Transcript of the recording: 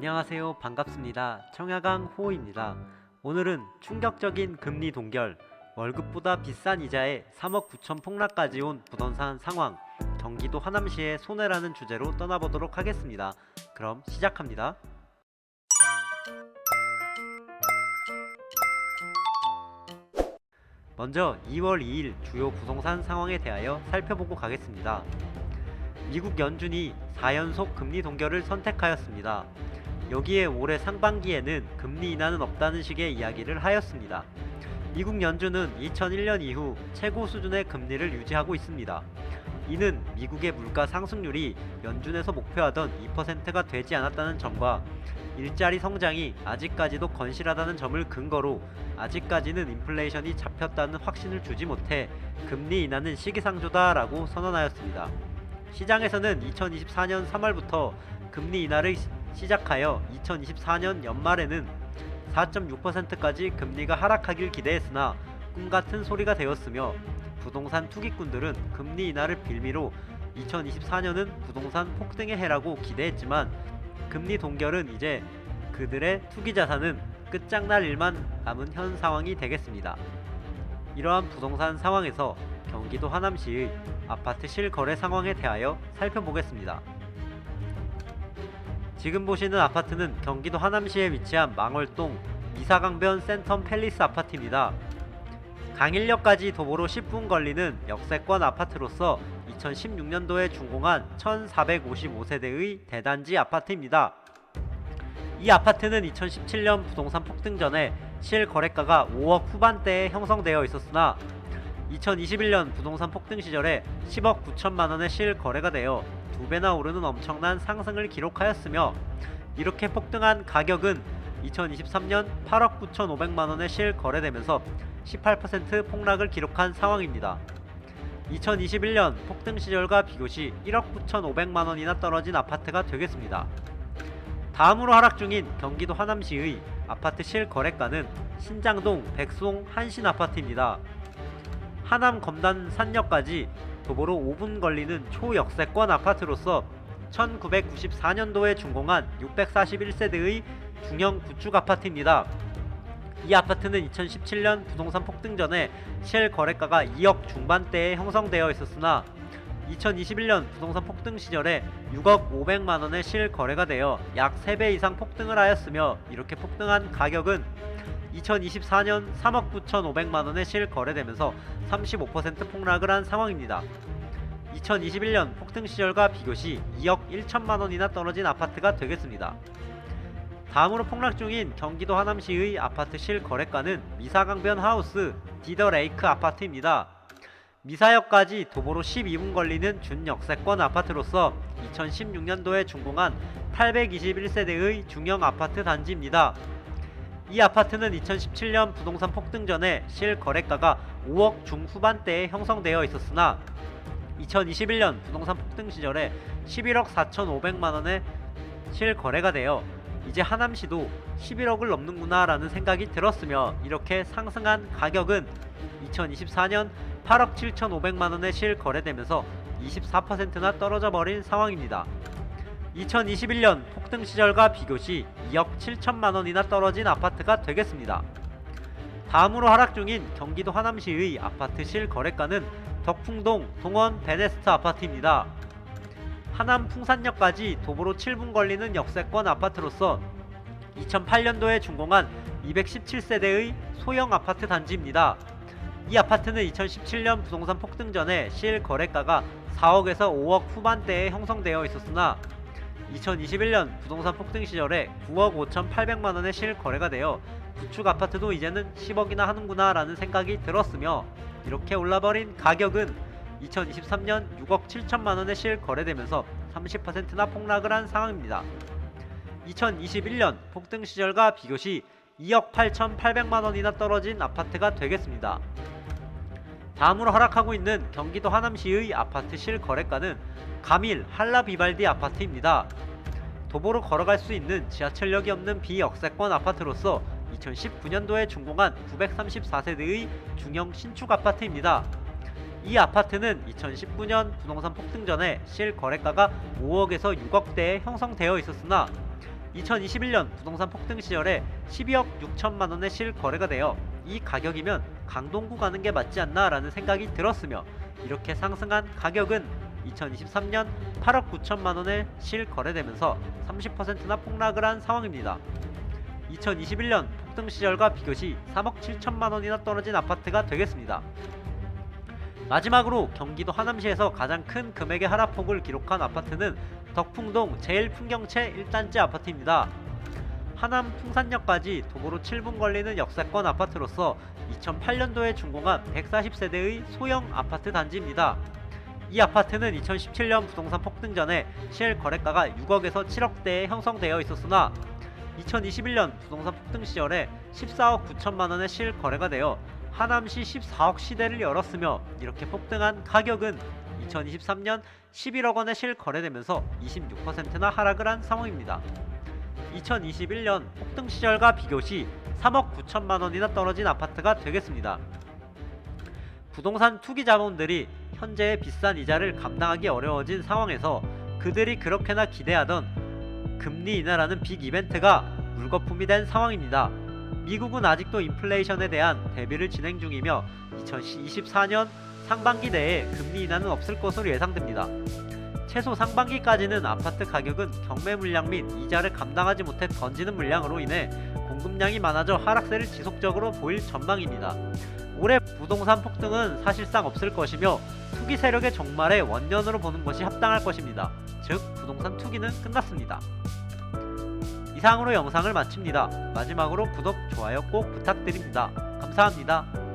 안녕하세요. 반갑습니다. 청야강 호호입니다. 오늘은 충격적인 금리 동결, 월급보다 비싼 이자에 3억 9천 폭락까지 온 부동산 상황, 경기도 하남시의 손해라는 주제로 떠나보도록 하겠습니다. 그럼 시작합니다. 먼저 2월 2일 주요 부동산 상황에 대하여 살펴보고 가겠습니다. 미국 연준이 4연속 금리 동결을 선택하였습니다. 여기에 올해 상반기에는 금리 인하는 없다는 식의 이야기를 하였습니다. 미국 연준은 2001년 이후 최고 수준의 금리를 유지하고 있습니다. 이는 미국의 물가 상승률이 연준에서 목표하던 2%가 되지 않았다는 점과 일자리 성장이 아직까지도 건실하다는 점을 근거로 아직까지는 인플레이션이 잡혔다는 확신을 주지 못해 금리 인하는 시기상조다라고 선언하였습니다. 시장에서는 2024년 3월부터 금리 인하를 시- 시작하여 2024년 연말에는 4.6%까지 금리가 하락하길 기대했으나 꿈같은 소리가 되었으며 부동산 투기꾼들은 금리 인하를 빌미로 2024년은 부동산 폭등의 해라고 기대했지만 금리 동결은 이제 그들의 투기 자산은 끝장날 일만 남은 현 상황이 되겠습니다. 이러한 부동산 상황에서 경기도 하남시의 아파트 실거래 상황에 대하여 살펴보겠습니다. 지금 보시는 아파트는 경기도 하남시에 위치한 망월동 미사강변 센텀 팰리스 아파트입니다. 강일역까지 도보로 10분 걸리는 역세권 아파트로서 2016년도에 준공한 1455세대의 대단지 아파트입니다. 이 아파트는 2017년 부동산 폭등 전에 실거래가가 5억 후반대에 형성되어 있었으나 2021년 부동산 폭등 시절에 10억 9천만 원의 실거래가 되어 두 배나 오르는 엄청난 상승을 기록하였으며 이렇게 폭등한 가격은 2023년 8억 9천5백만 원에 실 거래되면서 18% 폭락을 기록한 상황입니다. 2021년 폭등 시절과 비교시 1억 9천5백만 원이나 떨어진 아파트가 되겠습니다. 다음으로 하락 중인 경기도 하남시의 아파트 실거래가는 신장동 백송 한신 아파트입니다. 하남 검단 산역까지 도보로 5분 걸리는 초역세권 아파트로서 1994년도에 준공한 641세대의 중형 구축 아파트입니다. 이 아파트는 2017년 부동산 폭등 전에 실 거래가가 2억 중반대에 형성되어 있었으나 2021년 부동산 폭등 시절에 6억 500만 원의 실 거래가 되어 약 3배 이상 폭등을 하였으며 이렇게 폭등한 가격은 2024년 3억 9,500만 원에 실 거래되면서 35% 폭락을 한 상황입니다. 2021년 폭등 시절과 비교시 2억 1천만 원이나 떨어진 아파트가 되겠습니다. 다음으로 폭락 중인 경기도 하남시의 아파트 실 거래가는 미사강변 하우스 디더레이크 아파트입니다. 미사역까지 도보로 12분 걸리는 준역세권 아파트로서 2016년도에 준공한 821세대의 중형 아파트 단지입니다. 이 아파트는 2017년 부동산 폭등 전에 실 거래가가 5억 중후반대에 형성되어 있었으나 2021년 부동산 폭등 시절에 11억 4,500만 원의 실 거래가 되어 이제 하남시도 11억을 넘는구나 라는 생각이 들었으며 이렇게 상승한 가격은 2024년 8억 7,500만 원에 실 거래되면서 24%나 떨어져 버린 상황입니다. 2021년 폭등 시절과 비교시 2억 7천만 원이나 떨어진 아파트가 되겠습니다. 다음으로 하락 중인 경기도 하남시의 아파트 실 거래가는 덕풍동 동원 베네스트 아파트입니다. 하남 풍산역까지 도보로 7분 걸리는 역세권 아파트로서 2008년도에 준공한 217세대의 소형 아파트 단지입니다. 이 아파트는 2017년 부동산 폭등 전에 실 거래가가 4억에서 5억 후반대에 형성되어 있었으나 2021년 부동산 폭등 시절에 9억 5,800만 원의 실 거래가 되어 구축 아파트도 이제는 10억이나 하는구나 라는 생각이 들었으며 이렇게 올라버린 가격은 2023년 6억 7천만 원에 실 거래되면서 30%나 폭락을 한 상황입니다. 2021년 폭등 시절과 비교시 2억 8,800만 원이나 떨어진 아파트가 되겠습니다. 다음으로 하락하고 있는 경기도 하남시의 아파트 실 거래가는 가밀 한라 비발디 아파트입니다. 도보로 걸어갈 수 있는 지하철역이 없는 비역세권 아파트로서 2019년도에 준공한 934세대의 중형 신축 아파트입니다. 이 아파트는 2019년 부동산 폭등 전에 실 거래가가 5억에서 6억대에 형성되어 있었으나 2021년 부동산 폭등 시절에 12억 6천만 원의 실거래가 되어 이 가격이면 강동구 가는 게 맞지 않나 라는 생각이 들었으며 이렇게 상승한 가격은 2023년 8억 9천만 원에 실거래되면서 30%나 폭락을 한 상황입니다. 2021년 폭등 시절과 비교시 3억 7천만 원이나 떨어진 아파트가 되겠습니다. 마지막으로 경기도 하남시에서 가장 큰 금액의 하락폭을 기록한 아파트는 덕풍동 제일풍경채 1단지 아파트입니다. 하남 풍산역까지 도보로 7분 걸리는 역세권 아파트로서 2008년도에 준공한 140세대의 소형 아파트 단지입니다. 이 아파트는 2017년 부동산 폭등 전에 실 거래가가 6억에서 7억대에 형성되어 있었으나 2021년 부동산 폭등 시절에 14억 9천만 원의 실 거래가 되어 하남시 14억 시대를 열었으며 이렇게 폭등한 가격은 2023년 11억 원에 실 거래되면서 26%나 하락을 한 상황입니다. 2021년 폭등 시절과 비교시 3억 9천만 원이나 떨어진 아파트가 되겠습니다. 부동산 투기 자본들이 현재의 비싼 이자를 감당하기 어려워진 상황에서 그들이 그렇게나 기대하던 금리 인하라는 빅 이벤트가 물거품이 된 상황입니다. 미국은 아직도 인플레이션에 대한 대비를 진행 중이며 2024년 상반기 내에 금리 인하는 없을 것으로 예상됩니다. 최소 상반기까지는 아파트 가격은 경매 물량 및 이자를 감당하지 못해 던지는 물량으로 인해 공급량이 많아져 하락세를 지속적으로 보일 전망입니다. 올해 부동산 폭등은 사실상 없을 것이며 투기 세력의 종말의 원년으로 보는 것이 합당할 것입니다. 즉 부동산 투기는 끝났습니다. 이상으로 영상을 마칩니다. 마지막으로 구독, 좋아요 꼭 부탁드립니다. 감사합니다.